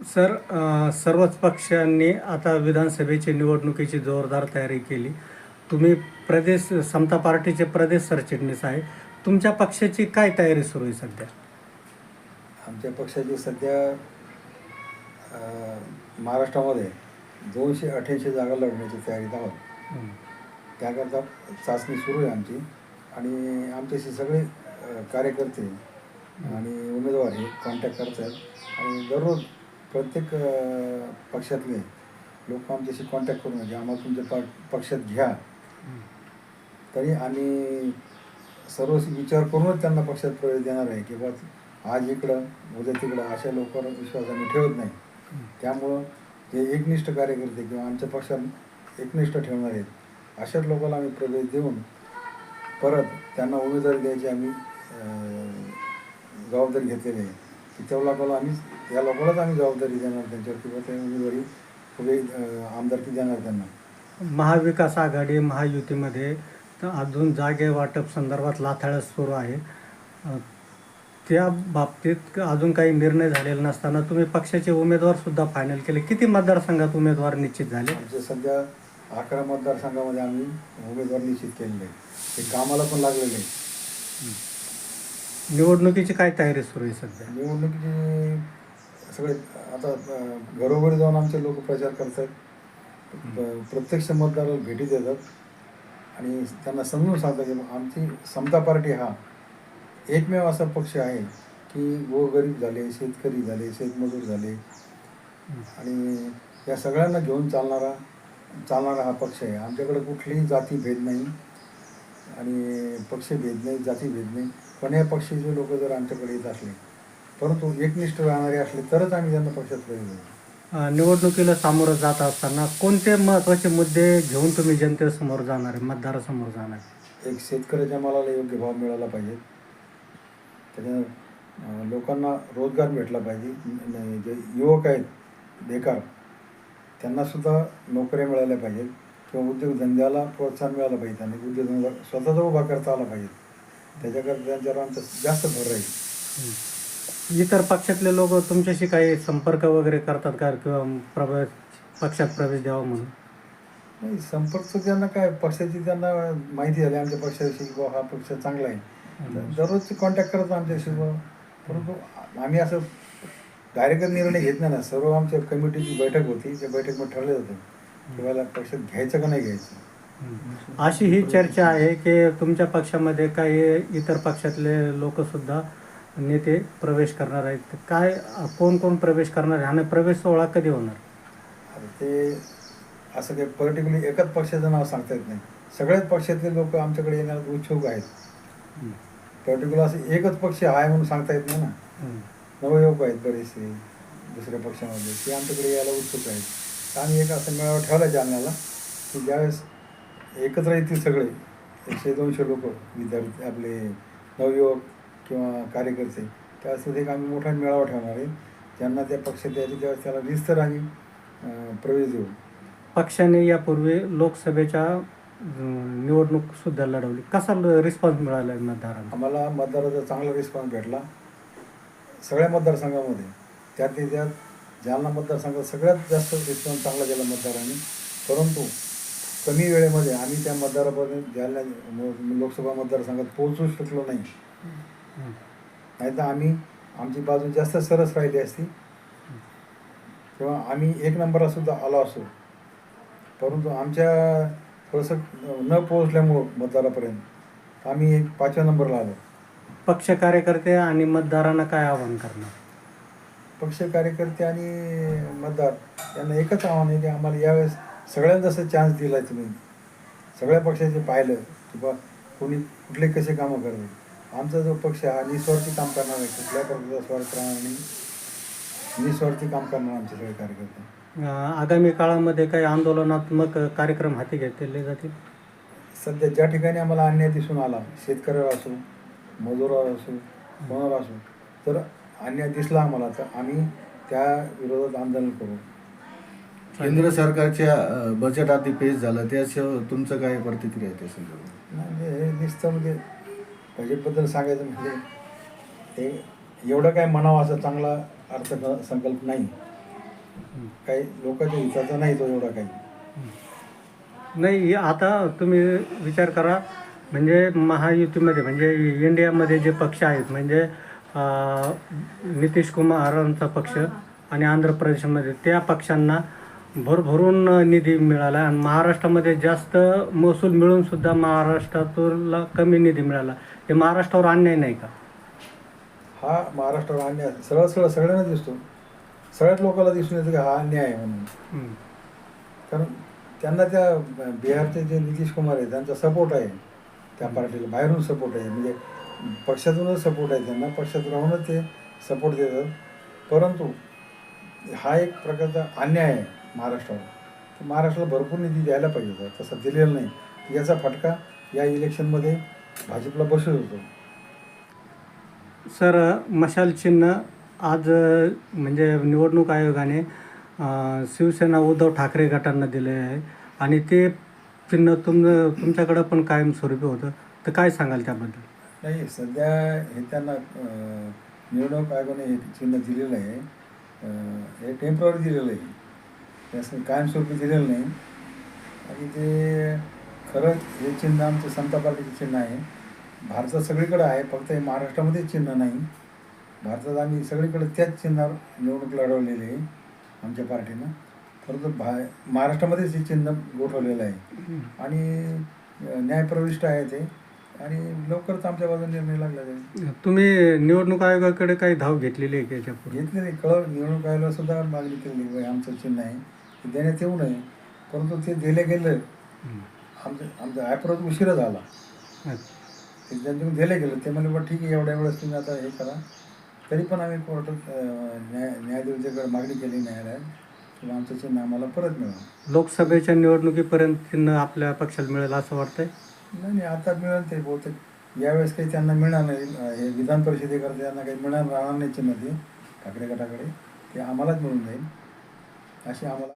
Sir सर्वच पक्षांनी आता विधानसभेची निवडणुकीची जोरदार तयारी केली. तुम्ही प्रदेश समता पार्टीचे प्रदेश सरचिटणीस आहे. तुमच्या पक्षाची काय तयारी सुरू आहे सध्या? आमच्या पक्षाची सध्या महाराष्ट्रामध्ये दोनशे अठ्ठ्याऐंशी जागा लढण्याची तयारीत आहोत. त्याकरता चाचणी सुरू आहे आमची. आणि आमच्याशी सगळे कार्यकर्ते आणि उमेदवार हे कॉन्टॅक्ट करत आहेत आणि दररोज प्रत्येक पक्षातले लोक आमच्याशी कॉन्टॅक्ट करून म्हणजे आम्हाला तुमच्या प पक्षात घ्या. तरी आम्ही सर्व विचार करूनच त्यांना पक्षात प्रवेश देणार आहे. की बा आज इकडं उद्या तिकडं अशा लोकांवर विश्वास आम्ही ठेवत नाही. त्यामुळं जे एकनिष्ठ कार्यकर्ते किंवा आमच्या पक्षात एकनिष्ठ ठेवणार आहेत. अशाच लोकांना आम्ही प्रवेश देऊन परत त्यांना उमेदवारी द्यायची आम्ही जबाबदारी घेतलेली आहे. की त्या आम्ही या लोकांनाच आम्ही जबाबदारी देणार त्यांच्यावर किंवा त्या उमेदवारी अं, आमदारकी देणार त्यांना. महाविकास आघाडी महायुतीमध्ये तर अजून जागे वाटप संदर्भात लाथाळस सुरू आहे. अ, त्या बाबतीत अजून काही निर्णय झालेला नसताना तुम्ही पक्षाचे उमेदवार सुद्धा फायनल केले. किती मतदारसंघात उमेदवार निश्चित झाले? आमचे सध्या अकरा मतदारसंघामध्ये आम्ही उमेदवार निश्चित केलेले ते कामाला पण लागलेले आहे निवडणुकीची काय तयारी सुरू आहे सध्या? निवडणुकीचे सगळे आता घरोघरी जाऊन आमचे लोक प्रचार करतात. प्रत्यक्ष मतदाराला भेटी देतात. आणि त्यांना समजून सांगतात की आमची समता पार्टी हा एकमेव असा पक्ष आहे की गोरगरीब झाले शेतकरी झाले शेतमजूर झाले. आणि या सगळ्यांना घेऊन चालणारा चालणारा हा पक्ष आहे. आमच्याकडे कुठलीही जाती भेद नाही. आणि पक्षभेद नाही जातीभेद नाही. पण या पक्षाचे लोक जर आमच्याकडे येत असले परंतु एकनिष्ठ राहणारे असले तरच आम्ही त्यांना पक्षात प्रवेश देऊ. निवडणुकीला सामोरं जात असताना कोणते महत्त्वाचे मुद्दे घेऊन तुम्ही जनतेसमोर जाणार आहे मतदारासमोर जाणार आहे? एक शेतकऱ्याच्या मालाला योग्य भाव मिळाला पाहिजे. त्याच्यानं अं, लोकांना रोजगार भेटला पाहिजे. जे युवक आहेत बेकार त्यांनासुद्धा नोकऱ्या मिळाल्या पाहिजेत. किंवा उद्योगधंद्याला प्रोत्साहन मिळालं पाहिजे त्यांनी. उद्योगधंदा स्वतःचा उभा करता आला पाहिजे. त्याच्याकरता त्यांच्यावर आमचा जास्त भर राहील. इतर पक्षातले लोक तुमच्याशी काही संपर्क वगैरे करतात का? किंवा प्रवेश पक्षात प्रवेश द्यावा म्हणून? नाही संपर्क त्यांना काय पक्षाची त्यांना माहिती झाली आमच्या पक्षाविषयी की बुवा हा पक्ष चांगला आहे. तर दररोजचे कॉन्टॅक्ट करत आमच्याशी. परंतु आम्ही असं डायरेक्ट निर्णय घेत नाही ना. सर्व आमच्या कमिटीची बैठक होती. त्या बैठकमध्ये ठरलं होतं की मला पक्षात घ्यायचं का नाही घ्यायचं. अशी ही चर्चा आहे की तुमच्या पक्षामध्ये काही इतर पक्षातले लोक सुद्धा नेते प्रवेश करणार आहेत. काय कोण कोण प्रवेश करणार आहे? आणि प्रवेश सोहळा कधी होणार? ते असं काही पर्टिक्युलर एकाच पक्षाचं नाव सांगता येत नाही. सगळ्याच पक्षातले लोक आमच्याकडे येण्याला उत्सुक आहेत. पर्टिक्युलर असं एकच पक्ष आहे म्हणून सांगता येत नाही ना. नवयुवक आहेत बरेचसे दुसऱ्या पक्षामध्ये. ते आमच्याकडे यायला उत्सुक आहेत. आम्ही एक असं मेळावा ठेवला जालन्याला की ज्यावेळेस एकत्र येतील सगळे. एकशे दोनशे लोक विद्यार्थी आपले नवयुवक किंवा कार्यकर्ते. त्यावेळेस एक आम्ही मोठा मेळावा ठेवणार आहे. ज्यांना त्या पक्षात द्यायचे त्यावेळेस त्याला रिस्तर आम्ही अं, प्रवेश देऊ. पक्षाने यापूर्वी लोकसभेच्या निवडणूक सुद्धा लढवली. कसा रिस्पॉन्स मिळाला मतदारांना? आम्हाला मतदाराचा चांगला रिस्पॉन्स भेटला. सगळ्या मतदारसंघामध्ये. त्यातली त्यात जालना मतदारसंघात सगळ्यात जास्त रिस्पॉन्स चांगला दिला मतदारांनी. परंतु कमी वेळेमध्ये आम्ही त्या मतदारापर्यंत जालना लोकसभा मतदारसंघात पोहोचू शकलो नाही. नाही तर आम्ही आमची बाजू जास्त सरस राहिली असती. किंवा आम्ही एक नंबरला सुद्धा आलो असो परंतु आमच्या थोडंसं न पोहोचल्यामुळं मतदारापर्यंत आम्ही एक पाचव्या नंबरला आलो. पक्ष कार्यकर्ते आणि मतदारांना काय आवाहन करणार? पक्ष कार्यकर्ते आणि मतदार यांना एकच आव्हान आहे की आम्हाला यावेळेस सगळ्यांना जसं चान्स दिला आहे तुम्ही. सगळ्या पक्षाचे पाहिलं की बा कोणी कुठले कसे कामं करते आमचा जो पक्ष हा निस्वार्थी काम करणार आहे. कुठल्या प्रकारचा स्वार्थ राहणार नाही. निस्वार्थी काम करणार आमचे सगळे कार्यकर्ते. आगामी काळामध्ये काही आंदोलनात्मक कार्यक्रम हाती घेतले जातील? सध्या ज्या ठिकाणी आम्हाला अन्याय दिसून आला शेतकऱ्यावर असो मजुरावर असो कोणावर असो तर अन्याय दिसला आम्हाला तर आम्ही त्या विरोधात आंदोलन करू. केंद्र सरकारच्या बजेट आधी पेश झालं त्याशिवाय तुमचं काय प्रतिक्रिया आहे त्या संदर्भात? नुसतं म्हणजे बजेटबद्दल सांगायचं म्हणजे ते एवढं काय म्हणावं असं चांगला अर्थ संकल्प नाही. काही लोकांच्या हिताचा नाही तो एवढा काही. नाही हे आता तुम्ही विचार करा म्हणजे महायुतीमध्ये म्हणजे इंडियामध्ये जे पक्ष आहेत म्हणजे अं, नितीश कुमारांचा पक्ष आणि आंध्र प्रदेशमध्ये त्या पक्षांना भरभरून निधी मिळाला आणि महाराष्ट्रामध्ये जास्त महसूल मिळून सुद्धा महाराष्ट्रातून कमी निधी मिळाला. हे महाराष्ट्रावर अन्याय नाही का? हा महाराष्ट्रावर अन्याय. सरळ सरळ सगळ्यांना दिसतो. सगळ्याच लोकांना दिसून येतं की हा अन्याय आहे म्हणून. कारण त्यांना त्या बिहारचे जे नितीश कुमार आहे त्यांचा सपोर्ट आहे. त्या पार्टीला बाहेरून सपोर्ट आहे. म्हणजे पक्षातूनच सपोर्ट आहे त्यांना. पक्षात राहूनच ते सपोर्ट देतात. परंतु हा एक प्रकारचा अन्याय आहे. महाराष्ट्रावर. तर महाराष्ट्राला भरपूर निधी द्यायला पाहिजे होता. तसा दिलेला नाही. याचा फटका या इलेक्शनमध्ये भाजपला बसत होतो. सर मशाल चिन्ह आज म्हणजे निवडणूक आयोगाने शिवसेना उद्धव ठाकरे गटांना दिले आहे. आणि ते चिन्ह तुम तुमच्याकडं पण कायमस्वरूपी होतं. तर काय सांगाल त्याबद्दल? नाही सध्या हे त्यांना निवडणूक आयोगाने हे चिन्ह दिलेलं आहे. हे टेंपररी दिलेलं आहे. त्याचं कायमस्वरूपी दिलेलं नाही. आणि ते खरंच हे चिन्ह आमचं समता पार्टीचं चिन्ह आहे. भारतात सगळीकडे आहे फक्त हे महाराष्ट्रामध्येच चिन्ह नाही. भारतात आम्ही सगळीकडे त्याच चिन्हावर निवडणूक लढवलेली आहे आमच्या पार्टीनं. परंतु भा महाराष्ट्रामध्येच हे चिन्ह गोठवलेलं आहे. आणि न्यायप्रविष्ट आहे ते. आणि लवकरच आमच्या बाजूने निर्णय लागला जाईल तुम्ही निवडणूक आयोगाकडे काही धाव घेतलेली आहे का याच्यापूर्वी घेतले नाही कळ निवडणूक आयोगाला सुद्धा मागणी केली आमचं चिन्ह आहे. देण्यात येऊ नये. परंतु ते दिले गेलं. आमचं आमचा ॲप्रोच उशिरा झाला. ते त्यांच्याकडून दिले गेलं ते म्हणजे बा ठीक आहे एवढ्या वेळेस तुम्ही आता हे करा. तरी पण आम्ही कोर्टात न्याय न्यायाधीशाकडे मागणी केली न्यायालयात. किंवा आमचं चिन्ह आम्हाला परत मिळावं लोकसभेच्या निवडणुकीपर्यंत चिन्ह आपल्या पक्षाला मिळेल असं वाटतंय? नाही नाही आता मिळेल ते बहुतेक. यावेळेस काही त्यांना मिळणार नाही. हे विधान परिषदेकरता त्यांना काही मिळणार राहणार नाही चिन्ह ते ठाकरे गटाकडे. ते आम्हालाच मिळून जाईल. अशी आम्हाला